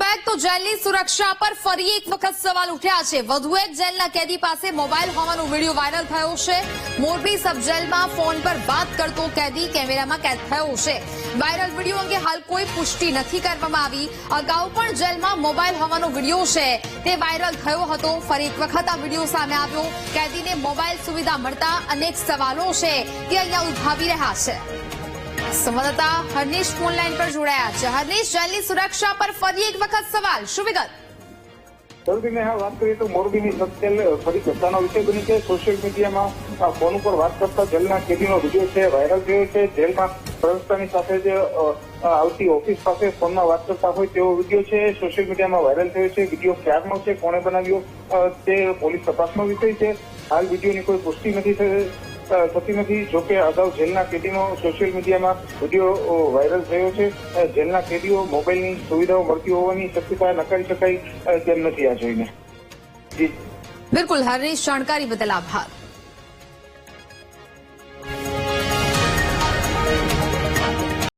Back તો જેલની સુરક્ષા પર ફરી એક વખત સવાલ ઉઠ્યા છે. વધુ એક જેલના કેદી પાસે મોબાઈલ હોવાનો વીડિયો વાયરલ થયો છે. મોરબી સબ જેલમાં ફોન પર વાત કરતો કેદી કેમેરામાં કેદ થયો છે. વાયરલ વીડિયો અંગે હાલ કોઈ પુષ્ટિ નથી કરવામાં આવી. અગાઉ પણ જેલમાં મોબાઈલ હોવાનો વીડિયો છે. તે વાયરલ થયો હતો. ફરી એક વખત આ વીડિયો સામે આવ્યો. કેદીને મોબાઈલ સુવિધા મળતા અનેક સવાલો છે તે અહીંયા ઉદ્ભવી રહ્યા છે. સંવાદદાતા હરનીશ ફોન લાઈન પર જોડાયા છે. હરનીશ, જેલની સુરક્ષા પર ફરી એક વખત સવાલ. શું વિગત? સૌથી મેં વાત કરીએ તો મોરબીની ફરી ચર્ચાનો વિષય બની છે. સોશિયલ મીડિયામાં ફોન ઉપર વાત કરતા જેલના કેદીનો વીડિયો છે, વાયરલ થયો છે. જેલમાં પ્રવક્તાની સાથે જે આવતી ઓફિસ પાસે ફોનમાં વાત કરતા હોય તેવો વીડિયો છે. સોશિયલ મીડિયામાં વાયરલ થયો છે. વીડિયો ક્યારનો છે, કોણે બનાવ્યો તે પોલીસ તપાસનો વિષય છે. હાલ વિડીયોની કોઈ પુષ્ટિ નથી થઈ થતી નથી જોકે અગાઉ જેલના કેદીનો સોશિયલ મીડિયામાં વીડિયો વાયરલ થયો છે. જેલના કેદીઓ મોબાઈલની સુવિધાઓ મળતી હોવાની શક્યતા નકારી શકાય તેમ નથી આ જોઈને. બિલકુલ, હરેશ, જાણકારી બદલ આભાર.